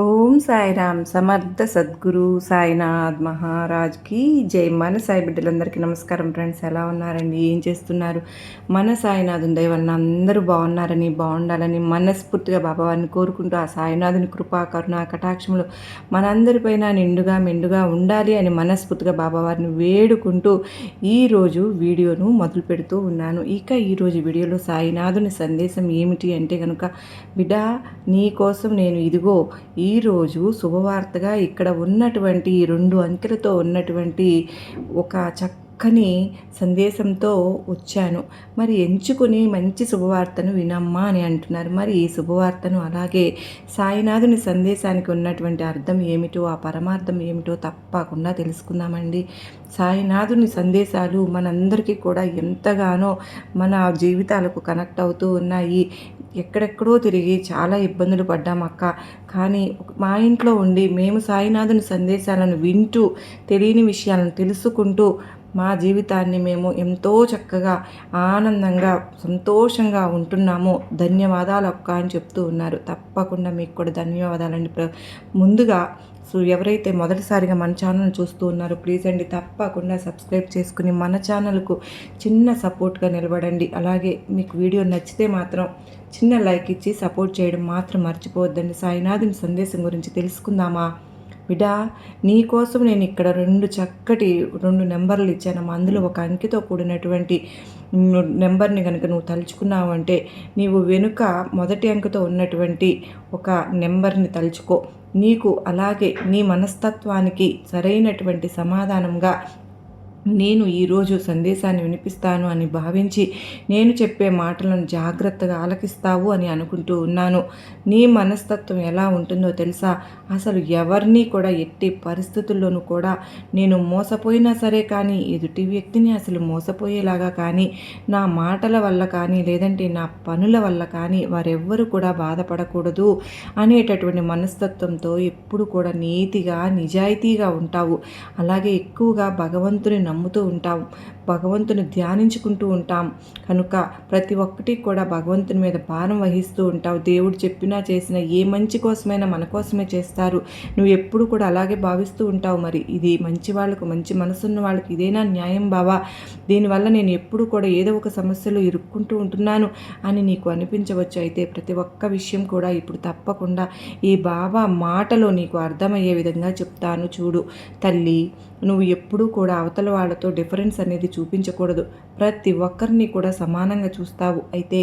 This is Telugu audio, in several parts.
ఓం సాయిరామ్ సమర్థ సద్గురు సాయినాథ్ మహారాజ్కి జై మన సాయి బిడ్డలందరికీ నమస్కారం ఫ్రెండ్స్. ఎలా ఉన్నారండి? ఏం చేస్తున్నారు? మన సాయినాథుని దయ వలన అందరూ బాగున్నారని బాగుండాలని మనస్ఫూర్తిగా బాబావారిని కోరుకుంటూ ఆ సాయినాథుని కృపా కరుణ కటాక్షములు మనందరిపైన నిండుగా మెండుగా ఉండాలి అని మనస్ఫూర్తిగా బాబావారిని వేడుకుంటూ ఈరోజు వీడియోను మొదలు పెడుతూ ఉన్నాను. ఇక ఈరోజు వీడియోలో సాయినాథుని సందేశం ఏమిటి అంటే కనుక బిడ్డ నీ కోసం నేను ఇదిగో ఈ ఈరోజు శుభవార్తగా ఇక్కడ ఉన్నటువంటి ఈ రెండు అంకెలతో ఉన్నటువంటి ఒక చక్క చక్కని సందేశంతో వచ్చాను. మరి ఎంచుకుని మంచి శుభవార్తను వినమ్మా అని అంటున్నారు. మరి ఈ శుభవార్తను అలాగే సాయినాథుని సందేశానికి ఉన్నటువంటి అర్థం ఏమిటో ఆ పరమార్థం ఏమిటో తప్పకుండా తెలుసుకుందామండి. సాయినాథుని సందేశాలు మనందరికీ కూడా ఎంతగానో మన జీవితాలకు కనెక్ట్ అవుతూ ఉన్నాయి. ఎక్కడెక్కడో తిరిగి చాలా ఇబ్బందులు పడ్డాం అక్క. కానీ మా ఇంట్లో ఉండి మేము సాయినాథుని సందేశాలను వింటూ తెలియని విషయాలను తెలుసుకుంటూ మా జీవితాన్ని మేము ఎంతో చక్కగా ఆనందంగా సంతోషంగా ఉంటున్నాము ధన్యవాదాలు అక్క అని చెప్తూ ఉన్నారు. తప్పకుండా మీకు కూడా ధన్యవాదాలండి. ముందుగా సో ఎవరైతే మొదటిసారిగా మన ఛానల్ చూస్తూ ఉన్నారో ప్లీజ్ అండి తప్పకుండా సబ్స్క్రైబ్ చేసుకుని మన ఛానల్కు చిన్న సపోర్ట్గా నిలబడండి. అలాగే మీకు వీడియో నచ్చితే మాత్రం చిన్న లైక్ ఇచ్చి సపోర్ట్ చేయడం మాత్రం మర్చిపోవద్దండి. సాయినాథుని సందేశం గురించి తెలుసుకుందామా? బిడా నీకోసం నేను ఇక్కడ రెండు చక్కటి రెండు నెంబర్లు ఇచ్చాను. అందులో ఒక అంకితో కూడినటువంటి నెంబర్ని కనుక నువ్వు తలుచుకున్నావు అంటే నీవు వెనుక మొదటి అంకెతో ఉన్నటువంటి ఒక నెంబర్ని తలుచుకో. నీకు అలాగే నీ మనస్తత్వానికి సరైనటువంటి సమాధానంగా నేను ఈరోజు సందేశాన్ని వినిపిస్తాను అని భావించి నేను చెప్పే మాటలను జాగ్రత్తగా ఆలకిస్తావు అని అనుకుంటూ ఉన్నాను. నీ మనస్తత్వం ఎలా ఉంటుందో తెలుసా? అసలు ఎవరిని కూడా ఎట్టి పరిస్థితుల్లోనూ కూడా నేను మోసపోయినా సరే కానీ ఎదుటి వ్యక్తిని అసలు మోసపోయేలాగా కానీ నా మాటల వల్ల కానీ లేదంటే నా పనుల వల్ల కానీ వారెవ్వరూ కూడా బాధపడకూడదు అనేటటువంటి మనస్తత్వంతో ఎప్పుడు కూడా నీతిగా నిజాయితీగా ఉంటావు. అలాగే ఎక్కువగా భగవంతుని నమ్ముతూ ఉంటాం భగవంతుని ధ్యానించుకుంటూ ఉంటాం. కనుక ప్రతి ఒక్కటి కూడా భగవంతుని మీద భారం వహిస్తూ ఉంటావు. దేవుడు చెప్పినా చేసినా ఏ మంచి కోసమైనా మన కోసమే చేస్తారు. నువ్వు ఎప్పుడు కూడా అలాగే భావిస్తూ ఉంటావు మరి. ఇది మంచి వాళ్ళకు మంచి మనసున్న వాళ్ళకి ఇదేనా న్యాయం బావా? దీనివల్ల నేను ఎప్పుడు కూడా ఏదో ఒక సమస్యలో ఇరుక్కుంటూ ఉంటున్నాను అని నీకు అనిపించవచ్చు. అయితే ప్రతి ఒక్క విషయం కూడా ఇప్పుడు తప్పకుండా ఈ బాబా మాటలో నీకు అర్థమయ్యే విధంగా చెప్తాను చూడు. తల్లి నువ్వు ఎప్పుడూ కూడా అవతల వాళ్ళతో డిఫరెన్స్ అనేది చూపించకూడదు. ప్రతి ఒక్కరిని కూడా సమానంగా చూస్తావు. అయితే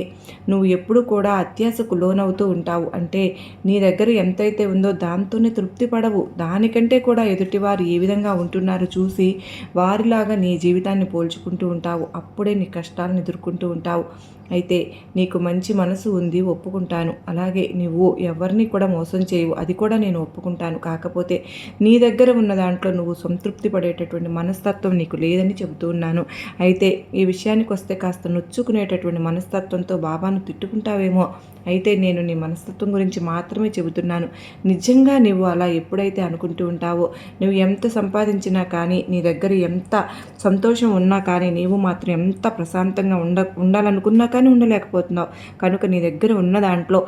నువ్వు ఎప్పుడు కూడా అత్యాశకు లోనవుతూ ఉంటావు. అంటే నీ దగ్గర ఎంతైతే ఉందో దాంతోనే తృప్తి పడవు. దానికంటే కూడా ఎదుటివారు ఏ విధంగా ఉంటున్నారో చూసి వారిలాగా నీ జీవితాన్ని పోల్చుకుంటూ ఉంటావు. అప్పుడే నీ కష్టాలను ఎదుర్కొంటూ ఉంటావు. అయితే నీకు మంచి మనసు ఉంది ఒప్పుకుంటాను. అలాగే నువ్వు ఎవరిని కూడా మోసం చేయవు. అది కూడా నేను ఒప్పుకుంటాను. కాకపోతే నీ దగ్గర ఉన్న దాంట్లో నువ్వు సంతృప్తి పడేటటువంటి మనస్తత్వం నీకు లేదని చెబుతూ ఉన్నాను. అయితే ఈ విషయానికి వస్తే కాస్త నొచ్చుకునేటటువంటి మనస్తత్వంతో బాబాను తిట్టుకుంటావేమో. అయితే నేను నీ మనస్తత్వం గురించి మాత్రమే చెబుతున్నాను. నిజంగా నువ్వు అలా ఎప్పుడైతే అనుకుంటూ ఉంటావో నువ్వు ఎంత సంపాదించినా కానీ నీ దగ్గర ఎంత సంతోషం ఉన్నా కానీ నీవు మాత్రం ఎంత ప్రశాంతంగా ఉండ ఉండాలనుకున్నా కానీ ఉండలేకపోతున్నావు. కనుక నీ దగ్గర ఉన్న దాంట్లో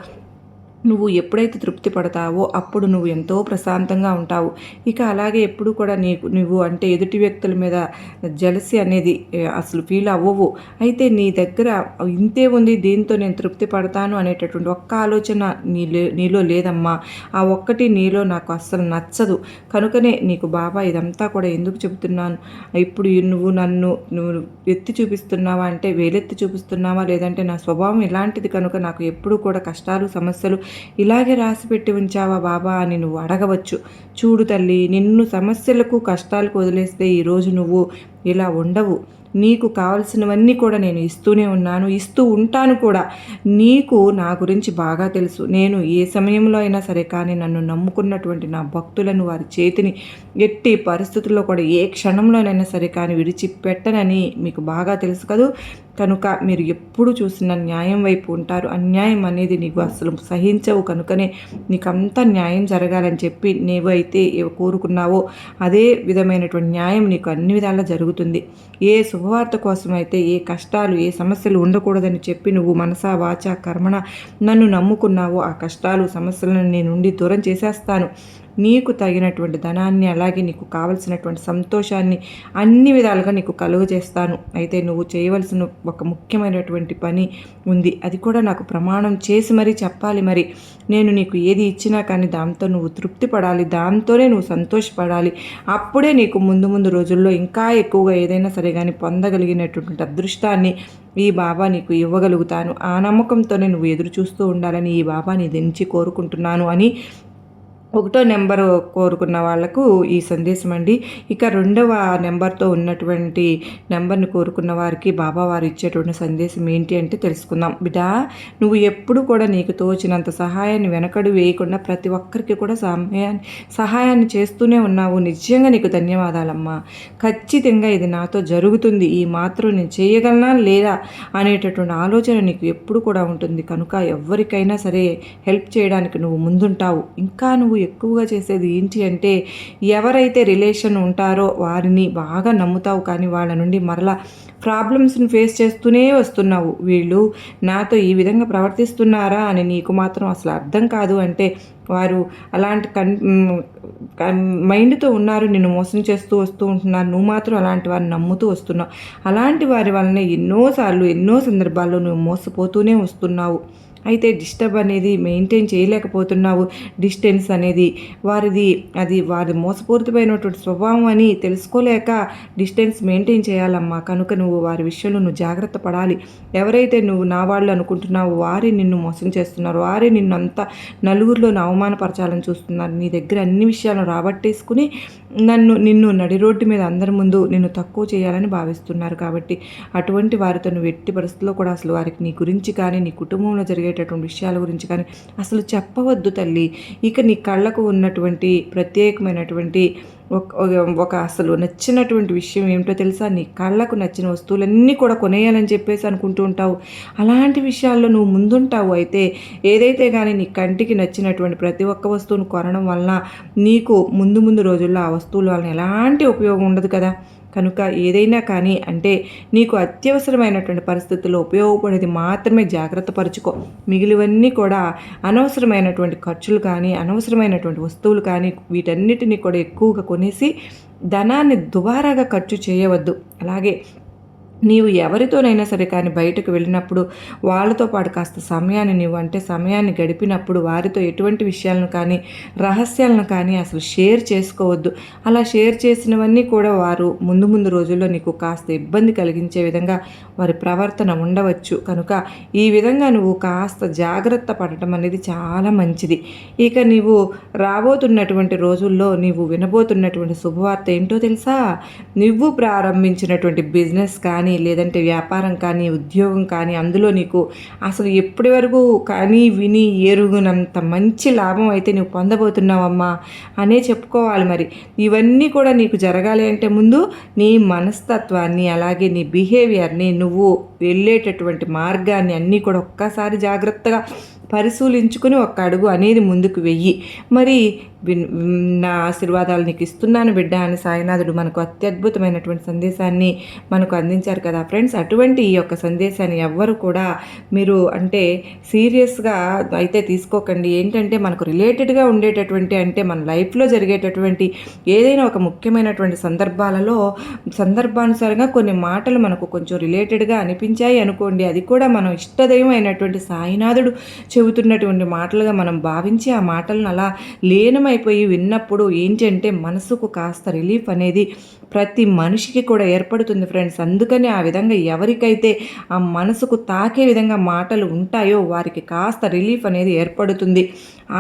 నువ్వు ఎప్పుడైతే తృప్తి పడతావో అప్పుడు నువ్వు ఎంతో ప్రశాంతంగా ఉంటావు. ఇక అలాగే ఎప్పుడు కూడా నీకు నువ్వు అంటే ఎదుటి వ్యక్తుల మీద జలసి అనేది అసలు ఫీల్ అవ్వవు. అయితే నీ దగ్గర ఇంతే ఉంది దీంతో నేను తృప్తి పడతాను అనేటటువంటి ఒక్క ఆలోచన నీ నీలో లేదమ్మా. ఆ ఒక్కటి నీలో నాకు అస్సలు నచ్చదు. కనుకనే నీకు బాబా ఇదంతా కూడా ఎందుకు చెబుతున్నాను? ఇప్పుడు నువ్వు నన్ను నువ్వు ఎత్తి చూపిస్తున్నావా అంటే వేలెత్తి చూపిస్తున్నావా? లేదంటే నా స్వభావం ఇలాంటిది కనుక నాకు ఎప్పుడు కూడా కష్టాలు సమస్యలు ఇలాగే రాసిపెట్టి ఉంచావా బాబా అని నువ్వు అడగవచ్చు. చూడు తల్లి నిన్ను సమస్యలకు కష్టాలకు వదిలేస్తే ఈరోజు నువ్వు ఇలా ఉండవు. నీకు కావలసినవన్నీ కూడా నేను ఇస్తూనే ఉన్నాను ఇస్తూ ఉంటాను కూడా. నీకు నా గురించి బాగా తెలుసు. నేను ఏ సమయంలో అయినా సరే కానీ నన్ను నమ్ముకున్నటువంటి నా భక్తులను వారి చేతిని ఎట్టి పరిస్థితుల్లో కూడా ఏ క్షణంలోనైనా సరే కానీ విడిచిపెట్టనని మీకు బాగా తెలుసు కదూ. కనుక మీరు ఎప్పుడు చూసిన న్యాయం వైపు ఉంటారు. అన్యాయం అనేది నీకు అసలు సహించవు కనుకనే నీకంతా న్యాయం జరగాలని చెప్పి నీవు అయితే కోరుకున్నావో అదే విధమైనటువంటి న్యాయం నీకు అన్ని విధాలా జరుగుతుంది. ఏ శుభవార్త కోసం అయితే ఏ కష్టాలు ఏ సమస్యలు ఉండకూడదని చెప్పి నువ్వు మనసా వాచ కర్మణ నన్ను నమ్ముకున్నావో ఆ కష్టాలు సమస్యలను నేను నుండి దూరం చేసేస్తాను. నీకు తగినటువంటి ధనాన్ని అలాగే నీకు కావలసినటువంటి సంతోషాన్ని అన్ని విధాలుగా నీకు కలుగజేస్తాను అయితే నువ్వు చేయవలసిన ఒక ముఖ్యమైనటువంటి పని ఉంది. అది కూడా నాకు ప్రమాణం చేసి మరీ చెప్పాలి మరి. నేను నీకు ఏది ఇచ్చినా కానీ దాంతో నువ్వు తృప్తి పడాలి. దాంతోనే నువ్వు సంతోషపడాలి. అప్పుడే నీకు ముందు ముందు రోజుల్లో ఇంకా ఎక్కువగా ఏదైనా సరే కానీ పొందగలిగినటువంటి అదృష్టాన్ని ఈ బాబా నీకు ఇవ్వగలుగుతాను. ఆ నమ్మకంతోనే నువ్వు ఎదురు చూస్తూ ఉండాలని ఈ బాబాని దించి కోరుకుంటున్నాను అని ఒకటో నెంబర్ కోరుకున్న వాళ్ళకు ఈ సందేశం అండి. ఇక రెండవ నెంబర్తో ఉన్నటువంటి నెంబర్ని కోరుకున్న వారికి బాబా వారు ఇచ్చేటువంటి సందేశం ఏంటి అంటే తెలుసుకుందాం. బిడ్డా నువ్వు ఎప్పుడు కూడా నీకు తోచినంత సహాయాన్ని వెనకడు వేయకుండా ప్రతి ఒక్కరికి కూడా సమయాన్ని సహాయాన్ని చేస్తూనే ఉన్నావు. నిజంగా నీకు ధన్యవాదాలమ్మా. ఖచ్చితంగా ఇది నాతో జరుగుతుంది. ఈ మాత్రం నేను చేయగలనా లేదా అనేటటువంటి ఆలోచన నీకు ఎప్పుడు కూడా ఉంటుంది. కనుక ఎవరికైనా సరే హెల్ప్ చేయడానికి నువ్వు ముందుంటావు. ఇంకా నువ్వు ఎక్కువగా చేసేది ఏంటి అంటే ఎవరైతే రిలేషన్ ఉంటారో వారిని బాగా నమ్ముతావు కానీ వాళ్ళ నుండి మరలా ప్రాబ్లమ్స్ని ఫేస్ చేస్తూనే వస్తున్నావు. వీళ్ళు నాతో ఈ విధంగా ప్రవర్తిస్తున్నారా అని నీకు మాత్రం అసలు అర్థం కాదు అంటే వారు అలాంటి కన్ మైండ్తో ఉన్నారు నిన్ను మోసం చేస్తూ వస్తూ ఉంటున్నారు నువ్వు మాత్రం అలాంటి వారిని నమ్ముతూ వస్తున్నావు. అలాంటి వారి వలన ఎన్నోసార్లు ఎన్నో సందర్భాల్లో నువ్వు మోసపోతూనే వస్తున్నావు. అయితే డిస్టర్బ్ అనేది మెయింటైన్ చేయలేకపోతున్నావు. డిస్టెన్స్ అనేది వారిది అది వారి మోసపూరితమైనటువంటి స్వభావం అని తెలుసుకోలేక డిస్టెన్స్ మెయింటైన్ చేయాలమ్మా. కనుక నువ్వు వారి విషయంలో నువ్వు జాగ్రత్త పడాలి. ఎవరైతే నువ్వు నా వాళ్ళు అనుకుంటున్నావు వారే నిన్ను మోసం చేస్తున్నారు. వారే నిన్ను అంతా నలుగురిలో అవమానపరచాలని చూస్తున్నారు. నీ దగ్గర అన్ని విషయాలను రాబట్టేసుకుని నన్ను నిన్ను నడి రోడ్డు మీద అందరి ముందు నిన్ను తక్కువ చేయాలని భావిస్తున్నారు. కాబట్టి అటువంటి వారితో నువ్వు ఎట్టి పరిస్థితుల్లో కూడా అసలు వారికి నీ గురించి కానీ నీ కుటుంబంలో జరిగే జరిగేటటువంటి విషయాల గురించి కానీ అసలు చెప్పవద్దు తల్లి. ఇక నీ కళ్ళకు ఉన్నటువంటి ప్రత్యేకమైనటువంటి ఒక అసలు నచ్చినటువంటి విషయం ఏమిటో తెలుసా? నీ కళ్ళకు నచ్చిన వస్తువులన్నీ కూడా కొనేయాలని చెప్పేసి అనుకుంటూ ఉంటావు. అలాంటి విషయాల్లో నువ్వు ముందుంటావు అయితే ఏదైతే కానీ నీ కంటికి నచ్చినటువంటి ప్రతి ఒక్క వస్తువును కొనడం వలన నీకు ముందు ముందు రోజుల్లో ఆ వస్తువుల వలన ఎలాంటి ఉపయోగం ఉండదు కదా? కనుక ఏదైనా కానీ అంటే నీకు అత్యవసరమైనటువంటి పరిస్థితుల్లో ఉపయోగపడేది మాత్రమే జాగ్రత్త పరుచుకో. మిగిలివన్నీ కూడా అనవసరమైనటువంటి ఖర్చులు కానీ అనవసరమైనటువంటి వస్తువులు కానీ వీటన్నిటిని కూడా ఎక్కువగా కొనేసి ధనాన్ని దుబారాగా ఖర్చు చేయవద్దు. అలాగే నీవు ఎవరితోనైనా సరే కానీ బయటకు వెళ్ళినప్పుడు వాళ్ళతో పాటు కాస్త సమయాన్ని నీవు అంటే సమయాన్ని గడిపినప్పుడు వారితో ఎటువంటి విషయాలను కానీ రహస్యాలను కానీ అసలు షేర్ చేసుకోవద్దు. అలా షేర్ చేసినవన్నీ కూడా వారు ముందు ముందు రోజుల్లో నీకు కాస్త ఇబ్బంది కలిగించే విధంగా వారి ప్రవర్తన ఉండవచ్చు. కనుక ఈ విధంగా నువ్వు కాస్త జాగ్రత్త పడటం అనేది చాలా మంచిది. ఇక నీవు రాబోతున్నటువంటి రోజుల్లో నీవు వినబోతున్నటువంటి శుభవార్త ఏంటో తెలుసా? నువ్వు ప్రారంభించినటువంటి బిజినెస్ కానీ కానీ లేదంటే వ్యాపారం కానీ ఉద్యోగం కానీ అందులో నీకు అసలు ఎప్పటి వరకు కానీ విని ఎరుగునంత మంచి లాభం అయితే నువ్వు పొందబోతున్నావమ్మా అనే చెప్పుకోవాలి మరి. ఇవన్నీ కూడా నీకు జరగాలి అంటే ముందు నీ మనస్తత్వాన్ని అలాగే నీ బిహేవియర్ని నువ్వు వెళ్ళేటటువంటి మార్గాన్ని అన్నీ కూడా ఒక్కసారి జాగ్రత్తగా పరిశీలించుకుని ఒక అడుగు అనేది ముందుకు వెయ్యి. మరి నా ఆశీర్వాదాలు నీకు ఇస్తున్నాను బిడ్డ అని సాయినాథుడు మనకు అత్యద్భుతమైనటువంటి సందేశాన్ని మనకు అందించారు కదా ఫ్రెండ్స్. అటువంటి ఈ యొక్క సందేశాన్ని ఎవ్వరు కూడా మీరు అంటే సీరియస్గా అయితే తీసుకోకండి. ఏంటంటే మనకు రిలేటెడ్గా ఉండేటటువంటి అంటే మన లైఫ్లో జరిగేటటువంటి ఏదైనా ఒక ముఖ్యమైనటువంటి సందర్భాలలో సందర్భానుసారంగా కొన్ని మాటలు మనకు కొంచెం రిలేటెడ్గా అనిపించాయి అనుకోండి. అది కూడా మనం ఇష్టదైవం అయినటువంటి సాయినాథుడు చెబుతున్నటువంటి మాటలుగా మనం భావించి ఆ మాటలను అలా లీనమైపోయి విన్నప్పుడు ఏంటంటే మనసుకు కాస్త రిలీఫ్ అనేది ప్రతి మనిషికి కూడా ఏర్పడుతుంది ఫ్రెండ్స్. అందుకని ఆ విధంగా ఎవరికైతే ఆ మనసుకు తాకే విధంగా మాటలు ఉంటాయో వారికి కాస్త రిలీఫ్ అనేది ఏర్పడుతుంది.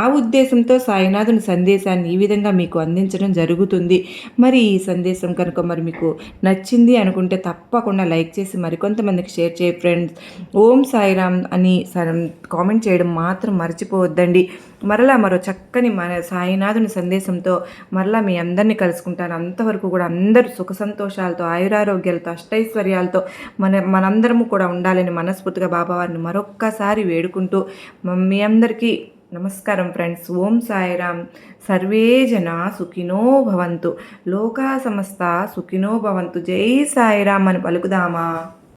ఆ ఉద్దేశంతో సాయినాథుని సందేశాన్ని ఈ విధంగా మీకు అందించడం జరుగుతుంది. మరి ఈ సందేశం కనుక మరి మీకు నచ్చింది అనుకుంటే తప్పకుండా లైక్ చేసి మరికొంతమందికి షేర్ చేయ ఫ్రెండ్స్. ఓం సాయిరామ్ అని సరం కామెంట్ చేయడం మాత్రం మర్చిపోవద్దండి. మరలా మరో చక్కని మన సాయినాథుని సందేశంతో మరలా మీ అందరినీ కలుసుకుంటాను. అంతవరకు కూడా అందరూ సుఖ సంతోషాలతో ఆయురారోగ్యాలతో అష్టైశ్వర్యాలతో మన మనందరము కూడా ఉండాలని మనస్ఫూర్తిగా బాబావారిని మరొక్కసారి వేడుకుంటూ మీ అందరికీ నమస్కారం ఫ్రెండ్స్. ఓం సాయిరామ్. సర్వే జన సుఖినో భవంతు. లోకా సమస్త సుఖినో భవంతు. జై సాయిరామ్ అని పలుకుదామా?